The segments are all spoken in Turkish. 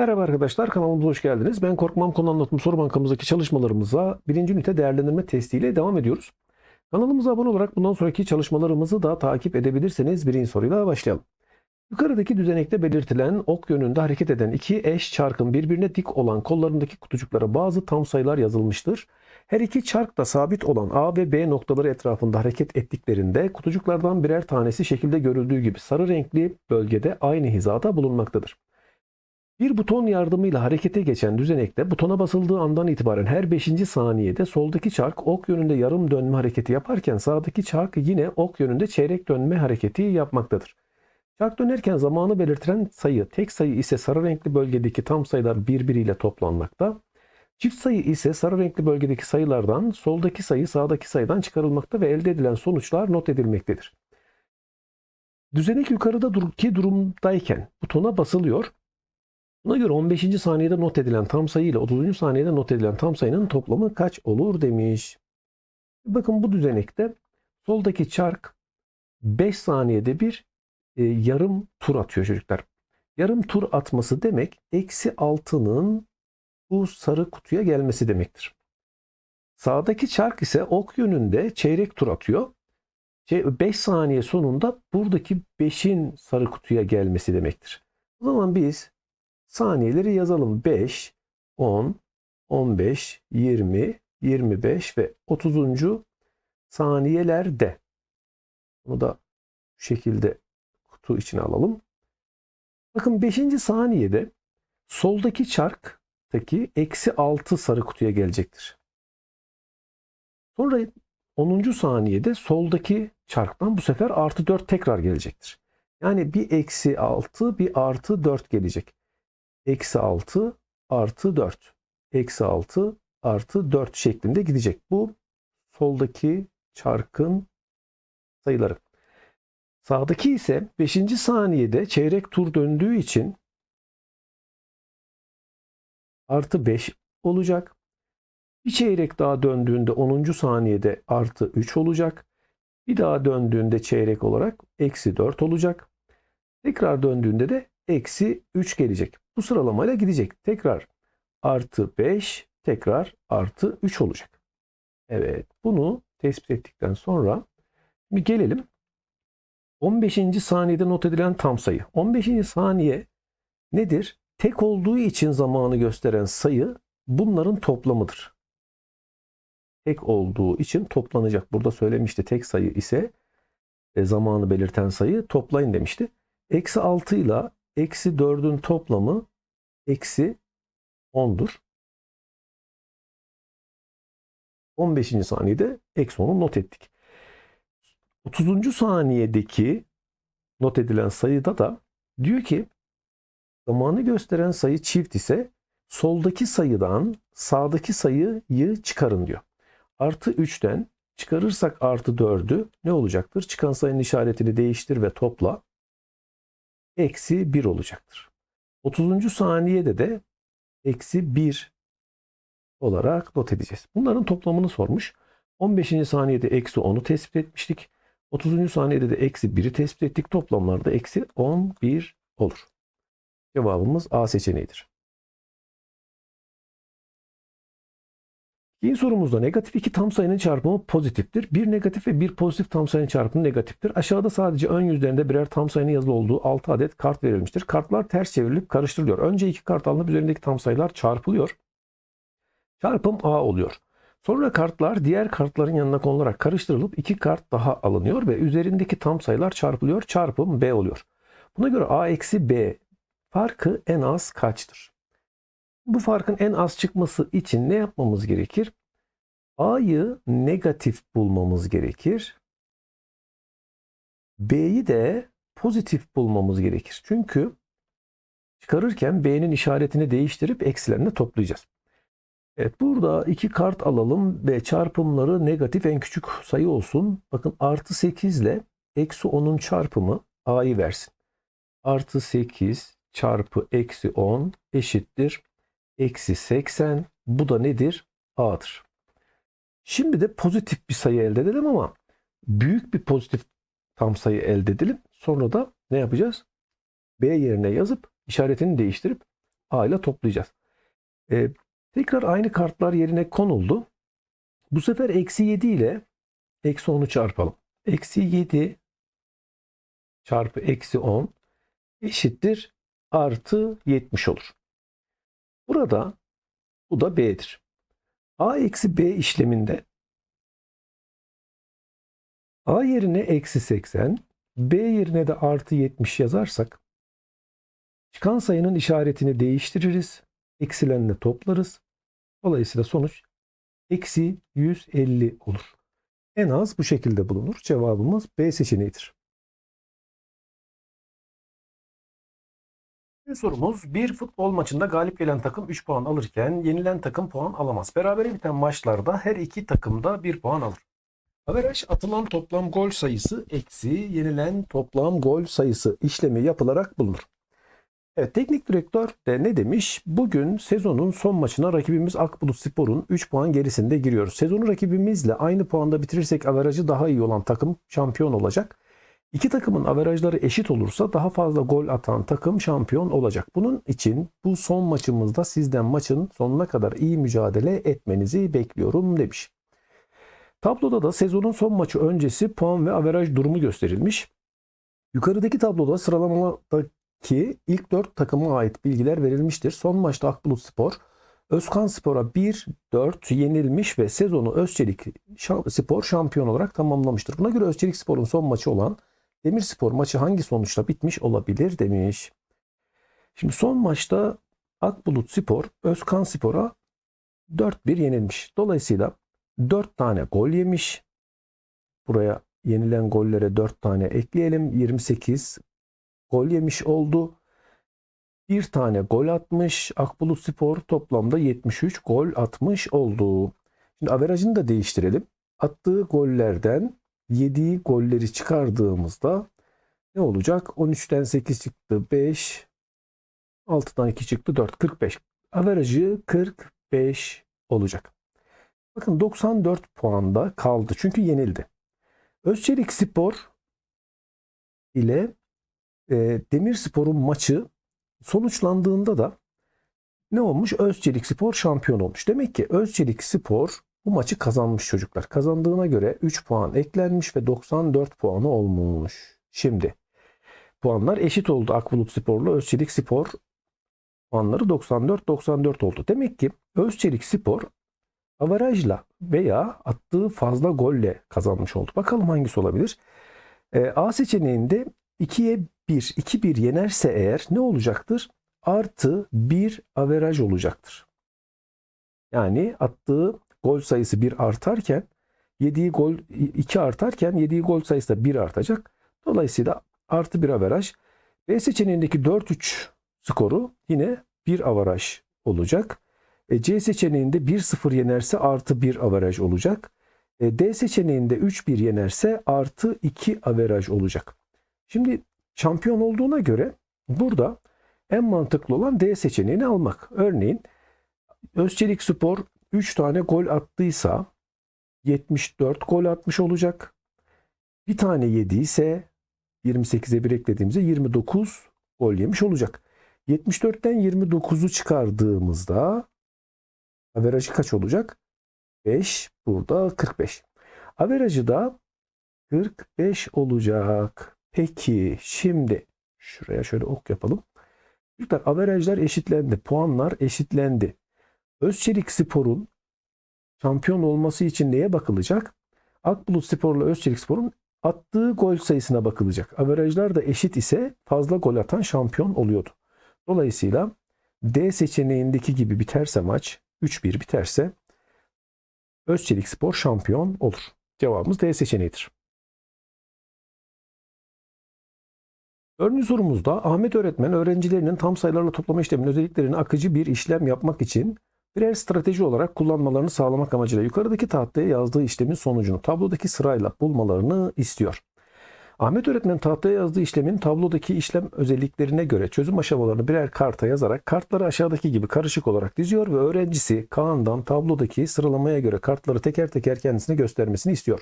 Merhaba arkadaşlar kanalımıza hoş geldiniz. Ben Korkmam konu anlatım soru bankamızdaki çalışmalarımıza birinci ünite değerlendirme testiyle devam ediyoruz. Kanalımıza abone olarak bundan sonraki çalışmalarımızı da takip edebilirseniz birinci soruyla başlayalım. Yukarıdaki düzenekte belirtilen ok yönünde hareket eden iki eş çarkın birbirine dik olan kollarındaki kutucuklara bazı tam sayılar yazılmıştır. Her iki çark da sabit olan A ve B noktaları etrafında hareket ettiklerinde kutucuklardan birer tanesi şekilde görüldüğü gibi sarı renkli bölgede aynı hizada bulunmaktadır. Bir buton yardımıyla harekete geçen düzenekte butona basıldığı andan itibaren her 5. saniyede soldaki çark ok yönünde yarım dönme hareketi yaparken sağdaki çark yine ok yönünde çeyrek dönme hareketi yapmaktadır. Çark dönerken zamanı belirtilen sayı tek sayı ise sarı renkli bölgedeki tam sayılar birbiriyle toplanmakta. Çift sayı ise sarı renkli bölgedeki sayılardan soldaki sayı sağdaki sayıdan çıkarılmakta ve elde edilen sonuçlar not edilmektedir. Düzenek yukarıdaki durumdayken butona basılıyor. Buna göre 15. saniyede not edilen tam sayı ile 30. saniyede not edilen tam sayının toplamı kaç olur demiş. Bakın bu düzenekte soldaki çark 5 saniyede bir e, yarım tur atıyor çocuklar. Yarım tur atması demek eksi 6'nın bu sarı kutuya gelmesi demektir. Sağdaki çark ise ok yönünde çeyrek tur atıyor. 5 saniye sonunda buradaki 5'in sarı kutuya gelmesi demektir. O zaman biz saniyeleri yazalım. 5, 10, 15, 20, 25 ve 30. saniyelerde. Bunu da şu şekilde kutu içine alalım. Bakın 5. saniyede soldaki çarktaki eksi 6 sarı kutuya gelecektir. Sonra 10. saniyede soldaki çarktan bu sefer artı 4 tekrar gelecektir. Yani bir eksi 6 bir artı 4 gelecek. Eksi 6 artı 4. Eksi 6 artı 4 şeklinde gidecek. Bu soldaki çarkın sayıları. Sağdaki ise 5. saniyede çeyrek tur döndüğü için artı 5 olacak. Bir çeyrek daha döndüğünde 10. saniyede artı 3 olacak. Bir daha döndüğünde çeyrek olarak eksi 4 olacak. Tekrar döndüğünde de eksi 3 gelecek. Bu sıralamayla gidecek. Tekrar artı 5, tekrar artı 3 olacak. Evet, bunu tespit ettikten sonra bir gelelim 15. saniyede not edilen tam sayı. 15. saniye nedir? Tek olduğu için zamanı gösteren sayı bunların toplamıdır. Tek olduğu için toplanacak. Burada söylemişti tek sayı ise e, zamanı belirten sayı toplayın demişti. Eksi 6 ile eksi 4'ün toplamı eksi 10'dur. 15. saniyede eksi 10'u not ettik. 30. saniyedeki not edilen sayıda da diyor ki zamanı gösteren sayı çift ise soldaki sayıdan sağdaki sayıyı çıkarın diyor. Artı 3'ten çıkarırsak artı 4'ü ne olacaktır? Çıkan sayının işaretini değiştir ve topla. Eksi 1 olacaktır. 30. saniyede de eksi 1 olarak not edeceğiz. Bunların toplamını sormuş. 15. saniyede eksi 10'u tespit etmiştik. 30. saniyede de eksi 1'i tespit ettik. Toplamlarda eksi 11 olur. Cevabımız A seçeneğidir. İkinci sorumuzda negatif iki tam sayının çarpımı pozitiftir. Bir negatif ve bir pozitif tam sayının çarpımı negatiftir. Aşağıda sadece ön yüzlerinde birer tam sayının yazılı olduğu 6 adet kart verilmiştir. Kartlar ters çevrilip karıştırılıyor. Önce iki kart alınıp üzerindeki tam sayılar çarpılıyor. Çarpım A oluyor. Sonra kartlar diğer kartların yanına konularak karıştırılıp iki kart daha alınıyor ve üzerindeki tam sayılar çarpılıyor. Çarpım B oluyor. Buna göre A eksi B farkı en az kaçtır? Bu farkın en az çıkması için ne yapmamız gerekir? A'yı negatif bulmamız gerekir. B'yi de pozitif bulmamız gerekir. Çünkü çıkarırken B'nin işaretini değiştirip eksilerini toplayacağız. Evet burada iki kart alalım ve çarpımları negatif en küçük sayı olsun. Bakın artı 8 ile eksi 10'un çarpımı A'yı versin. Artı 8 çarpı eksi 10 eşittir. Eksi 80 bu da nedir? A'dır. Şimdi de pozitif bir sayı elde edelim ama büyük bir pozitif tam sayı elde edelim. Sonra da ne yapacağız? B yerine yazıp işaretini değiştirip A ile toplayacağız. Ee, tekrar aynı kartlar yerine konuldu. Bu sefer eksi 7 ile eksi 10'u çarpalım. Eksi 7 çarpı eksi 10 eşittir artı 70 olur. Burada bu da B'dir. A eksi B işleminde A yerine eksi 80, B yerine de artı 70 yazarsak çıkan sayının işaretini değiştiririz. Eksilenle toplarız. Dolayısıyla sonuç eksi 150 olur. En az bu şekilde bulunur. Cevabımız B seçeneğidir. Bir sorumuz bir futbol maçında galip gelen takım 3 puan alırken yenilen takım puan alamaz. Berabere biten maçlarda her iki takım da 1 puan alır. Averaj atılan toplam gol sayısı eksi yenilen toplam gol sayısı işlemi yapılarak bulunur. Evet teknik direktör de ne demiş? Bugün sezonun son maçına rakibimiz Akbulut Spor'un 3 puan gerisinde giriyoruz. Sezonu rakibimizle aynı puanda bitirirsek averajı daha iyi olan takım şampiyon olacak. İki takımın averajları eşit olursa daha fazla gol atan takım şampiyon olacak. Bunun için bu son maçımızda sizden maçın sonuna kadar iyi mücadele etmenizi bekliyorum demiş. Tabloda da sezonun son maçı öncesi puan ve averaj durumu gösterilmiş. Yukarıdaki tabloda sıralamadaki ilk 4 takıma ait bilgiler verilmiştir. Son maçta Akbulut Spor, Özkan Spor'a 1-4 yenilmiş ve sezonu Özçelik Spor şampiyon olarak tamamlamıştır. Buna göre Özçelik Spor'un son maçı olan Demirspor maçı hangi sonuçla bitmiş olabilir demiş. Şimdi son maçta Akbulut Spor Özkan Spor'a 4-1 yenilmiş. Dolayısıyla 4 tane gol yemiş. Buraya yenilen gollere 4 tane ekleyelim. 28 gol yemiş oldu. Bir tane gol atmış. Akbulut Spor toplamda 73 gol atmış oldu. Şimdi averajını da değiştirelim. Attığı gollerden yediği golleri çıkardığımızda ne olacak? 13'ten 8 çıktı 5. 6'dan 2 çıktı 4. 45. Averajı 45 olacak. Bakın 94 puanda kaldı. Çünkü yenildi. Özçelik Spor ile e, Demirspor'un maçı sonuçlandığında da ne olmuş? Özçelik Spor şampiyon olmuş. Demek ki Özçelik Spor bu maçı kazanmış çocuklar. Kazandığına göre 3 puan eklenmiş ve 94 puanı olmuş. Şimdi puanlar eşit oldu Akbulut Spor'la Özçelik Spor puanları 94-94 oldu. Demek ki Özçelik Spor avarajla veya attığı fazla golle kazanmış oldu. Bakalım hangisi olabilir? E, A seçeneğinde 2'ye 1, 2-1 yenerse eğer ne olacaktır? Artı 1 averaj olacaktır. Yani attığı gol sayısı 1 artarken yediği gol 2 artarken yediği gol sayısı da 1 artacak. Dolayısıyla artı 1 averaj. B seçeneğindeki 4-3 skoru yine 1 averaj olacak. E, C seçeneğinde 1-0 yenerse artı 1 averaj olacak. E, D seçeneğinde 3-1 yenerse artı 2 averaj olacak. Şimdi şampiyon olduğuna göre burada en mantıklı olan D seçeneğini almak. Örneğin Özçelik Spor 3 tane gol attıysa 74 gol atmış olacak. Bir tane yediyse 28'e bir eklediğimizde 29 gol yemiş olacak. 74'ten 29'u çıkardığımızda averajı kaç olacak? 5 burada 45. Averajı da 45 olacak. Peki şimdi şuraya şöyle ok yapalım. Çocuklar averajlar eşitlendi. Puanlar eşitlendi. Özçelik Spor'un şampiyon olması için neye bakılacak? Akbulut Spor'la Özçelik Spor'un attığı gol sayısına bakılacak. Averajlar da eşit ise fazla gol atan şampiyon oluyordu. Dolayısıyla D seçeneğindeki gibi biterse maç 3-1 biterse Özçelik Spor şampiyon olur. Cevabımız D seçeneğidir. Örneğin sorumuzda Ahmet öğretmen öğrencilerinin tam sayılarla toplama işleminin özelliklerini akıcı bir işlem yapmak için birer strateji olarak kullanmalarını sağlamak amacıyla yukarıdaki tahtaya yazdığı işlemin sonucunu tablodaki sırayla bulmalarını istiyor. Ahmet öğretmen tahtaya yazdığı işlemin tablodaki işlem özelliklerine göre çözüm aşamalarını birer karta yazarak kartları aşağıdaki gibi karışık olarak diziyor ve öğrencisi Kaan'dan tablodaki sıralamaya göre kartları teker teker kendisine göstermesini istiyor.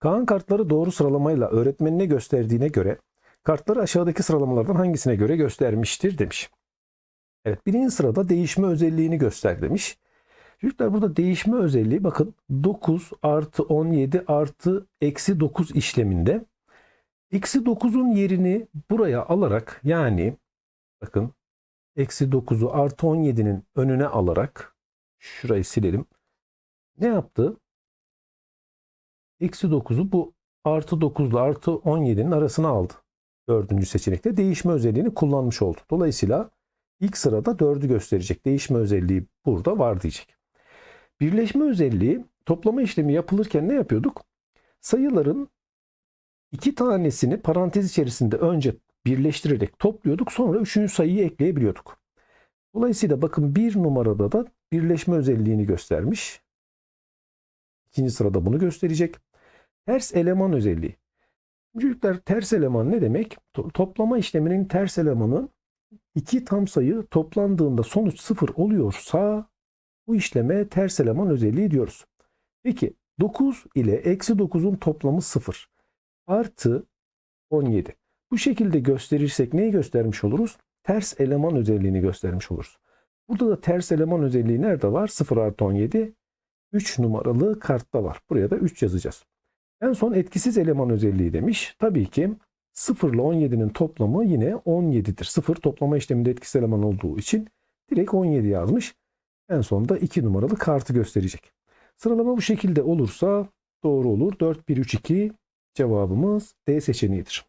Kaan kartları doğru sıralamayla öğretmenine gösterdiğine göre kartları aşağıdaki sıralamalardan hangisine göre göstermiştir demiş. Evet birinci sırada değişme özelliğini göster demiş. Çocuklar burada değişme özelliği bakın 9 artı 17 artı eksi 9 işleminde eksi 9'un yerini buraya alarak yani bakın eksi 9'u artı 17'nin önüne alarak şurayı silelim. Ne yaptı? Eksi 9'u bu artı 9 ile artı 17'nin arasına aldı. Dördüncü seçenekte değişme özelliğini kullanmış oldu. Dolayısıyla ilk sırada 4'ü gösterecek. Değişme özelliği burada var diyecek. Birleşme özelliği toplama işlemi yapılırken ne yapıyorduk? Sayıların iki tanesini parantez içerisinde önce birleştirerek topluyorduk. Sonra üçüncü sayıyı ekleyebiliyorduk. Dolayısıyla bakın bir numarada da birleşme özelliğini göstermiş. İkinci sırada bunu gösterecek. Ters eleman özelliği. Çocuklar ters eleman ne demek? To- toplama işleminin ters elemanı iki tam sayı toplandığında sonuç sıfır oluyorsa bu işleme ters eleman özelliği diyoruz. Peki 9 ile eksi 9'un toplamı 0 artı 17. Bu şekilde gösterirsek neyi göstermiş oluruz? Ters eleman özelliğini göstermiş oluruz. Burada da ters eleman özelliği nerede var? 0 artı 17 3 numaralı kartta var. Buraya da 3 yazacağız. En son etkisiz eleman özelliği demiş. Tabii ki 0 ile 17'nin toplamı yine 17'dir. 0 toplama işleminde etkisiz eleman olduğu için direkt 17 yazmış. En sonunda 2 numaralı kartı gösterecek. Sıralama bu şekilde olursa doğru olur. 4, 1, 3, 2 cevabımız D seçeneğidir.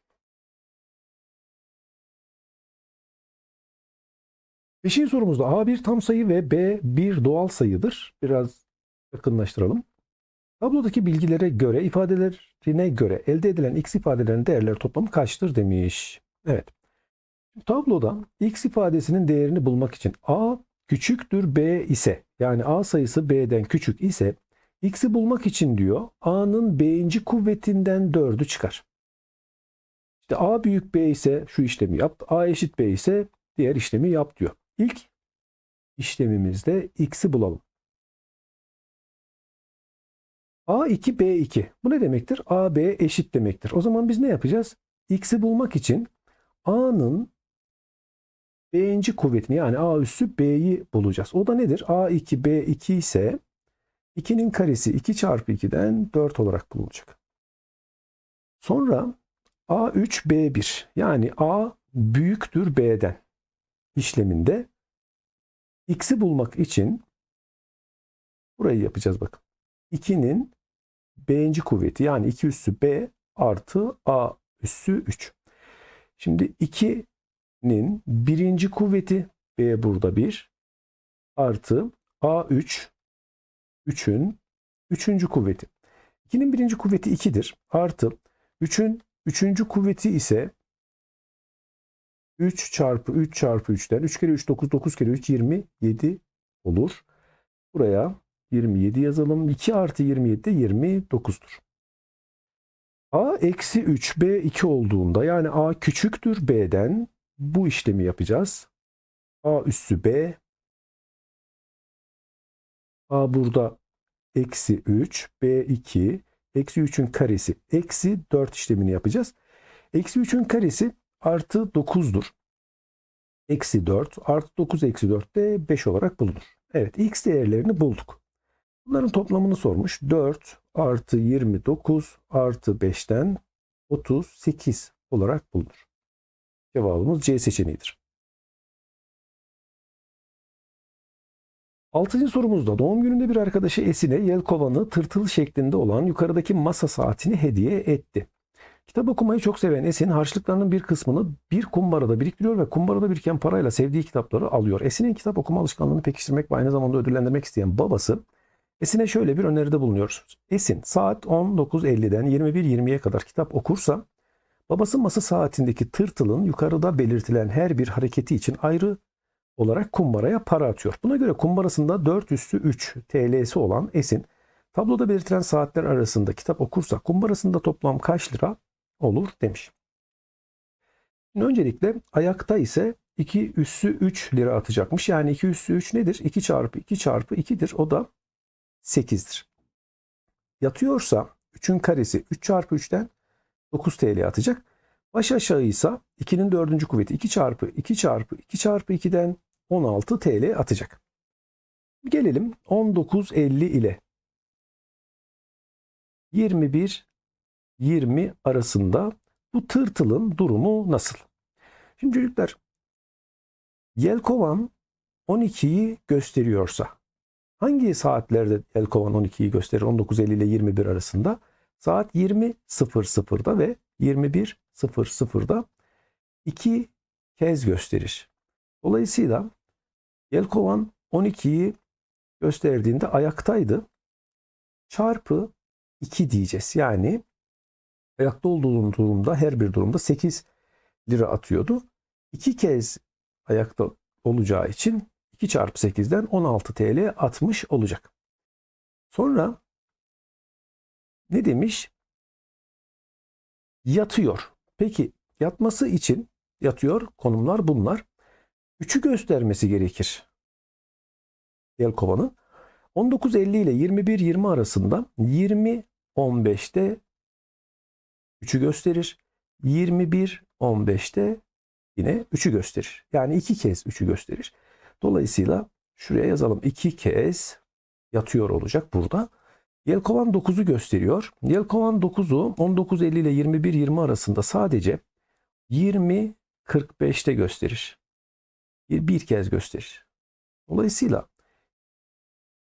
Beşinci sorumuzda A bir tam sayı ve B bir doğal sayıdır. Biraz yakınlaştıralım. Tablodaki bilgilere göre ifadelerine göre elde edilen x ifadelerinin değerleri toplamı kaçtır demiş. Evet. Tabloda x ifadesinin değerini bulmak için a küçüktür b ise yani a sayısı b'den küçük ise x'i bulmak için diyor a'nın b'inci kuvvetinden 4'ü çıkar. İşte a büyük b ise şu işlemi yap. a eşit b ise diğer işlemi yap diyor. İlk işlemimizde x'i bulalım. A2 B2. Bu ne demektir? AB eşit demektir. O zaman biz ne yapacağız? X'i bulmak için A'nın B'inci kuvvetini yani A üssü B'yi bulacağız. O da nedir? A2 B2 ise 2'nin karesi 2 çarpı 2'den 4 olarak bulunacak. Sonra A3 B1 yani A büyüktür B'den işleminde X'i bulmak için burayı yapacağız bakın. 2'nin B'inci kuvveti yani 2 üssü B artı A üssü 3. Şimdi 2'nin birinci kuvveti B burada 1 artı A3 3'ün üçüncü kuvveti. 2'nin birinci kuvveti 2'dir. Artı 3'ün üçüncü kuvveti ise 3 çarpı 3 çarpı 3'ten 3 kere 3 9 9 kere 3 27 olur. Buraya 27 yazalım. 2 artı 27 de 29'dur. A eksi 3 B 2 olduğunda yani A küçüktür B'den bu işlemi yapacağız. A üssü B A burada eksi 3 B 2 eksi 3'ün karesi eksi 4 işlemini yapacağız. Eksi 3'ün karesi artı 9'dur. Eksi 4 artı 9 eksi 4 de 5 olarak bulunur. Evet x değerlerini bulduk. Bunların toplamını sormuş. 4 artı 29 artı 5'ten 38 olarak bulunur. Cevabımız C seçeneğidir. Altıncı sorumuzda doğum gününde bir arkadaşı Esin'e yelkovanı tırtıl şeklinde olan yukarıdaki masa saatini hediye etti. Kitap okumayı çok seven Esin harçlıklarının bir kısmını bir kumbarada biriktiriyor ve kumbarada biriken parayla sevdiği kitapları alıyor. Esin'in kitap okuma alışkanlığını pekiştirmek ve aynı zamanda ödüllendirmek isteyen babası Esin'e şöyle bir öneride bulunuyor. Esin saat 19.50'den 21.20'ye kadar kitap okursa babası masa saatindeki tırtılın yukarıda belirtilen her bir hareketi için ayrı olarak kumbaraya para atıyor. Buna göre kumbarasında 4 üstü 3 TL'si olan Esin tabloda belirtilen saatler arasında kitap okursa kumbarasında toplam kaç lira olur demiş. Şimdi öncelikle ayakta ise 2 üssü 3 lira atacakmış. Yani 2 üssü 3 nedir? 2 çarpı 2 çarpı 2'dir. O da 8'dir. Yatıyorsa 3'ün karesi 3 çarpı 3'ten 9 TL atacak. Baş aşağı ise 2'nin 4. kuvveti 2 çarpı 2 çarpı 2 çarpı 2'den 16 TL atacak. Gelelim 19.50 ile 21 20 arasında bu tırtılın durumu nasıl? Şimdi çocuklar Yelkovan 12'yi gösteriyorsa hangi saatlerde Yelkovan 12'yi gösterir 19.50 ile 21 arasında? Saat 20.00'da ve 21.00'da iki kez gösterir. Dolayısıyla Yelkovan 12'yi gösterdiğinde ayaktaydı. Çarpı 2 diyeceğiz. Yani ayakta olduğu durumda her bir durumda 8 lira atıyordu. İki kez ayakta olacağı için 2 çarpı 8'den 16 TL atmış olacak. Sonra ne demiş? Yatıyor. Peki yatması için yatıyor konumlar bunlar. 3'ü göstermesi gerekir. Yelkova'nın. 19.50 ile 21.20 arasında 20.15'te 3'ü gösterir. 21.15'te yine 3'ü gösterir. Yani iki kez 3'ü gösterir. Dolayısıyla şuraya yazalım. iki kez yatıyor olacak burada. Yelkovan 9'u gösteriyor. Yelkovan 9'u 19.50 ile 21.20 arasında sadece 20.45'te gösterir. Bir, bir kez gösterir. Dolayısıyla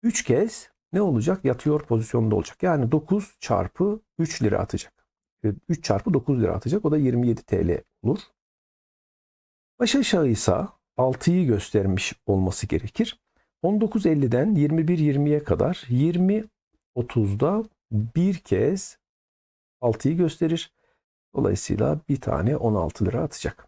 3 kez ne olacak? Yatıyor pozisyonda olacak. Yani 9 çarpı 3 lira atacak. 3 çarpı 9 lira atacak. O da 27 TL olur. Baş aşağıysa 6'yı göstermiş olması gerekir. 19.50'den 21.20'ye kadar 20.30'da bir kez 6'yı gösterir. Dolayısıyla bir tane 16 lira atacak.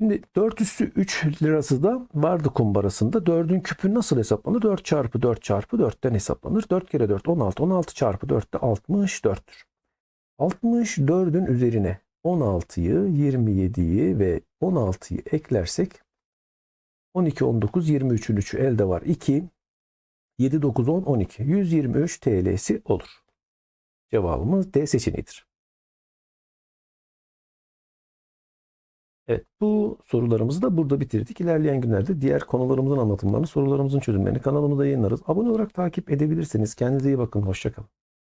Şimdi 4 üstü 3 lirası da vardı kumbarasında. 4'ün küpü nasıl hesaplanır? 4 çarpı 4 çarpı 4'ten hesaplanır. 4 kere 4 16. 16 çarpı 4 de 64'tür. 64'ün üzerine 16'yı, 27'yi ve 16'yı eklersek 12, 19, 23'ün 3'ü elde var. 2, 7, 9, 10, 12. 123 TL'si olur. Cevabımız D seçeneğidir. Evet bu sorularımızı da burada bitirdik. İlerleyen günlerde diğer konularımızın anlatımlarını, sorularımızın çözümlerini kanalımıza yayınlarız. Abone olarak takip edebilirsiniz. Kendinize iyi bakın. Hoşçakalın.